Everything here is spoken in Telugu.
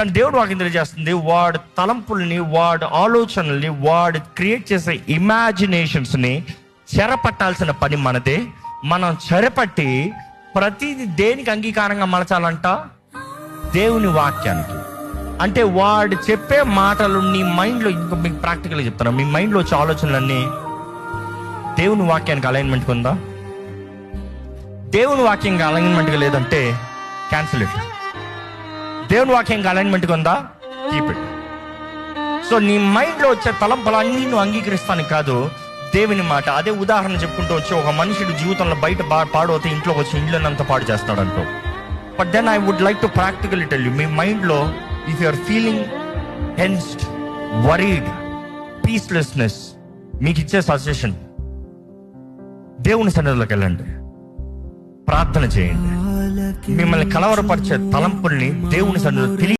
కానీ దేవుడు వాక్యం తెలియజేస్తుంది వాడు తలంపుల్ని వాడు ఆలోచనల్ని వాడు క్రియేట్ చేసే ఇమాజినేషన్స్ని చెరపట్టాల్సిన పని మనదే. మనం చెరపట్టి ప్రతిది దేనికి అంగీకారంగా మలచాలంట? దేవుని వాక్యానికి. అంటే వాడు చెప్పే మాటలు నీ మైండ్లో ఇంకా మీకు ప్రాక్టికల్గా చెప్తాను మీ మైండ్లో వచ్చే ఆలోచనలన్నీ దేవుని వాక్యానికి అలైన్మెంట్ ఉందా? దేవుని వాక్యంగా అలైన్మెంట్గా లేదంటే క్యాన్సిల్ ఇట్ దేవుని వాక్యంగా అలైన్మెంట్గా ఉందా? కీప్ ఇట్ సో నీ మైండ్లో వచ్చే తలంపలన్నీ నువ్వు అంగీకరిస్తాను కాదు దేవుని మాట. అదే ఉదాహరణ చెప్పుకుంటూ వచ్చి ఒక మనుషుడు జీవితంలో బయట బా పాడవుతే ఇంట్లోకి వచ్చి ఇంట్లోనంత పాడు చేస్తాడు అంటూ but then I would like to practical tell you మీ మైండ్లో if your feeling tensed worried peacelessness మీకు ఇచ్చే సజెషన్ దేవుని సన్నిధిలోకి వెళ్ళండి. ప్రార్థన చేయండి. మిమ్మల్ని కలవరపరిచే తలంపుల్ని దేవుని సన్నిధిలో తెలియ